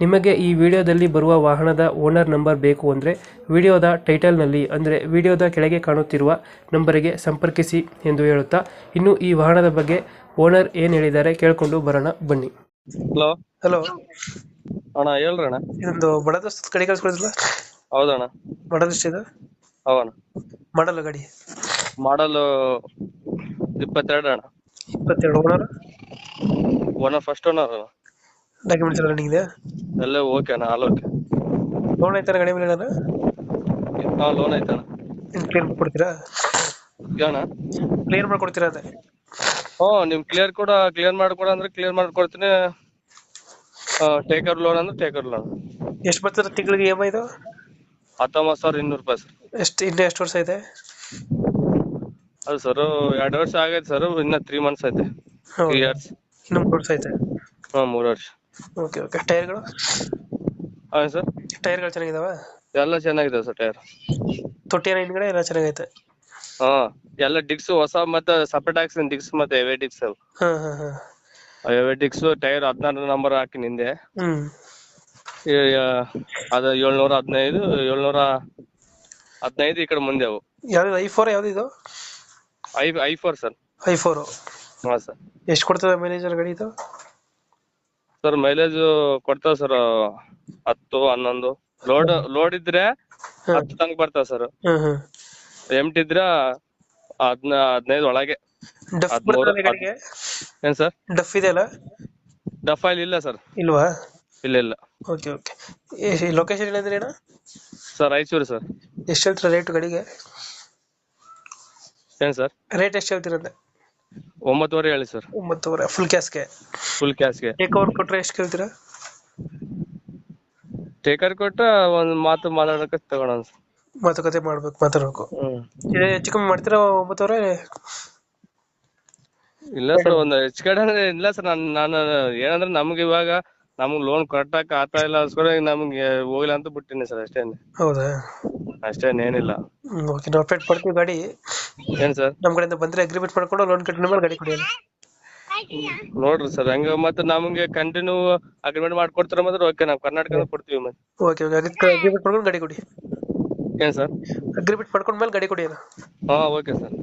ನಿಮಗೆ ಈ ವಿಡಿಯೋದಲ್ಲಿ ಬರುವ ವಾಹನದ ಓನರ್ ನಂಬರ್ ಬೇಕು ಅಂದರೆ ವಿಡಿಯೋದ ಟೈಟಲ್ನಲ್ಲಿ ಅಂದರೆ ವಿಡಿಯೋದ ಕೆಳಗೆ ಕಾಣುತ್ತಿರುವ ನಂಬರಿಗೆ ಸಂಪರ್ಕಿಸಿ ಎಂದು ಹೇಳುತ್ತಾ ಇನ್ನು ಈ ವಾಹನದ ಬಗ್ಗೆ ಓನರ್ ಏನು ಹೇಳಿದ್ದಾರೆ ಕೇಳಿಕೊಂಡು ಬರೋಣ ಬನ್ನಿ. ಹಲೋ. ಹಲೋ. ಅಣ್ಣ ಹೇಳ್ರಿ ಅಣ್ಣ ಇದೊಂದು ಬಡ ಕಡೆ ಗಾಡಿ ಕಳಿಸ್ಕೊಡಿದ್ರಲ್ಲ? ಹೌದಣ್ಣ. ಮಾಡಲ್ ಇದು? ಅವಣ್ಣ ಮಾಡಲ್ಲ ಗಾಡಿ. ಮಾಡಲು ಇಪ್ಪತ್ತೆರಡು ಅಣ್ಣ. ಇಪ್ಪತ್ತೆರಡು ಓನರ್? ಓನರ್ ಫಸ್ಟ್ ಓನರ್ ಅಣ್ಣ ಡಾಕ್ಯುಮೆಂಟ್ಸ್ ಎಲ್ಲ ರನ್ನಿಂಗ್ ಎಲ್ಲ ಓಕೆ ಅಣ್ಣ ಆಲ್ ಓಕೆ ಲೋನ್ ಐತಾನ ಗಾಡಿ ಮೇಲೆ ನಾನು ಹಾ ಲೋನ್ ಐತಣ್ಣ. ಕ್ಲಿಯರ್ ಮಾಡ್ಕೊಡ್ತೀರಾ? ಅಣ್ಣ. ಕ್ಲಿಯರ್ ಮಾಡ್ಕೊಡ್ತೀರಾ ಅದೇ? ಹ್ಞೂ ನಿಮ್ ಕ್ಲಿಯರ್ ಕೂಡ ಕ್ಲಿಯರ್ ಮಾಡ್ಕೊಡ ಅಂದ್ರೆ ಕ್ಲಿಯರ್ ಮಾಡ್ಕೊಡ್ತೀನಿ. ಟೇಕರ್ ಲೋನ್ ಅಂದ್ರೆ ಟೇಕರ್ ಲೋನ್ ಎಷ್ಟು ಬರ್ತದೆ ತಿಂಗಳಿಗೆ ಇ ಎಂ ಇದು? ಹತ್ತೊಂಬತ್ತು ಸಾವಿರ ಇನ್ನೂರು ರೂಪಾಯಿ ಸರ್. ಎಷ್ಟು ಇನ್ನೂ ಎಷ್ಟು ವರ್ಷ ಇದೆ? ಅದು ಸರ್ ಎರಡು ವರ್ಷ ಆಗೈತೆ ಸರ್ ಇನ್ನ ತ್ರೀ ಮಂತ್ಸ್ ಐತೆ. ತ್ರೀ ಇಯರ್ಸ್ ಇನ್ನು ಮೂರು ವರ್ಷ ಐತೆ? ಹಾಂ ಮೂರು ವರ್ಷ. ಓಕೆ ಓಕೆ ಟೈರ್ಗಳು ಹಾಂ ಸರ್ ಟೈರ್ಗಳು ಚೆನ್ನಾಗಿದಾವ? ಎಲ್ಲ ಚೆನ್ನಾಗಿದೆ ಸರ್ ಟೈರ್ ತೊಟ್ಟಿನ ಹಿಂದ್ಗಡೆ ಎಲ್ಲ ಚೆನ್ನಾಗೈತೆ? ಹಾ ಎಲ್ಲ ಡಿಕ್ಸ್ ಹೊಸ ಮತ್ತೆ ಸಪರೇಟ್ ಹಾಕ್ಸಿನಿ ಡಿಕ್ಸ್ ಮತ್ತೆ ಎವೆ ಡಿಕ್ಸ್ ಅವು. ಹಾ ಹಾ ಹಾ. ಹೆವಿ ಡಿಕ್ಸ್ ಟೈರ್ ಹದಿನಾರು ನಂಬರ್ ಹಾಕಿನ ಹಿಂದೆ ಹ್ಮ್. ಈ, ಆ, ಅದ ಏಳ್ನೂರ ಹದಿನೈದು ಏಳ್ನೂರ ಹದಿನೈದು ಈ ಕಡೆ ಮುಂದೆ ಅವು. ಯಾವ್ದು ಐ ಫೋರ್ ಯಾವ್ದು ಇದು? I I four sir I four. ಹಾ ಸರ್ ಎಷ್ಟು ಕೊಡ್ತದೆ ಮ್ಯಾನೇಜರ್ ಗಾಡಿ ಇದು? ಸರ್ ಮೈಲೇಜ್ ಕೊಡ್ತಾವ ಸರ್ ಹತ್ತು ಹನ್ನೊಂದು. ಲೋಡ್ ಲೋಡ್ ಇದ್ರೆ. ಹತ್ತು ತನಕ ಬರ್ತಾವ ಸರ್. ಎಂಟ್ ಇದ್ರ ಹದ್ನ ಹದಿನೈದು ಒಳಗೆ. ಹದ್ಮೂರು, ಏನ್ ಸರ್? ಡಫ್ ಇದೆ ಅಲ್ಲ? ಡಫೈಲ್ ಇಲ್ಲ ಸರ್. ಇಲ್ವಾ? ಇಲ್ಲ ಇಲ್ಲ. ಓಕೆ ಓಕೆ ಲೊಕೇಶನ್ ಏನಂದ್ರೆ ಅಣ್ಣ ಸರ್ ರಾಯಚೂರು ಸರ್. ಎಷ್ಟು ಹೇಳ್ತೀರಾ ರೇಟ್ ಗಾಡಿಗೆ? ಏನ್ ಸರ್? ರೇಟ್ ಎಷ್ಟು ಹೇಳ್ತೀರಂತೆ ಒಂಬತ್ತುವರೆ ಹೇಳಿ ಸರ್ ಒಂಬತ್ತುವರೆ ಫುಲ್ ಕ್ಯಾಸ್ಗೆ ಫುಲ್ ಕ್ಯಾಶ್ಗೆ ಟೇಕ್ ಓವರ್ ಕೊಟ್ರೆ ಎಷ್ಟು ಕೇಳ್ತೀರಾ? ಟೇಕರ್ ಕೊಟ್ಟ ಒಂದು ಮಾತು ಮಾತಾಡೋಕೆ ತಗೋಣ ಸರ್ ಮಾತುಕತೆ ಮಾಡ್ಬೇಕು ಮಾತಾಡ್ಬೇಕು. ಹ್ಮ್. ಇದು ಹೆಚ್ಚು ಕಮ್ಮಿ ಮಾಡ್ತೀರಾ ಒಂಬತ್ತುವರೆ? ಇಲ್ಲ ಸರ್ ಒಂದು ಹೆಚ್ಚು ಕಡೆ ಅಂದ್ರೆ ಇಲ್ಲ ಸರ್ ನಾನು ನಾನು ಏನಂದ್ರೆ ನಮ್ಗೆ ಇವಾಗ ನಮ್ಗೆ ಲೋನ್ ಕಟ್ಟಕ್ ಆಗ್ತಾ ಇಲ್ಲ ಅನ್ಸ್ಕೊಂಡ ನಮ್ಗೆ ಹೋಗಿಲ್ಲ ಅಂತ ಬಿಟ್ಟಿನಿ ಸರ್ ಅಷ್ಟೇನೆ. ಹೌದಾ? ಅಷ್ಟೇನೇನಿಲ್ಲ ಓಕೆ ನಾವು ಅಪ್ಡೇಟ್ ಮಾಡ್ತೀವಿ ಗಾಡಿ. ಏನ್ ಸರ್? ನಮ್ ಕಡೆಯಿಂದ ಬಂದ್ರೆ ಅಗ್ರಿಮೆಂಟ್ ಮಾಡ್ಕೊಂಡು ಲೋನ್ ಕಟ್ಟಿದ ಮೇಲೆ ಗಾಡಿ ಕೊಡಿ ನೋಡ್ರಿ ಸರ್ ಹಂಗ ಮತ್ತೆ ನಮ್ಗೆ ಕಂಟಿನ್ಯೂ ಅಗ್ರಿಮೆಂಟ್ ಮಾಡ್ಕೊಡ್ತಾರ ಮಾತ್ರ ಓಕೆ ನಾವು ಕರ್ನಾಟಕದ ಕೊಡ್ತೀವಿ ಮತ್ತೆ. ಓಕೆ ಓಕೆ ಅಗ್ರಿಮೆಂಟ್ ಮಾಡ್ಕೊಂಡು ಗಾಡಿ ಕೊಡಿ. ಏನ್ ಸರ್? ಅಗ್ರಿಮೆಂಟ್ ಮಾಡ್ಕೊಂಡ್ಮೇಲೆ ಗಾಡಿ ಕೊಡಿ ಅಣ್ಣ. ಹಾ ಓಕೆ ಸರ್.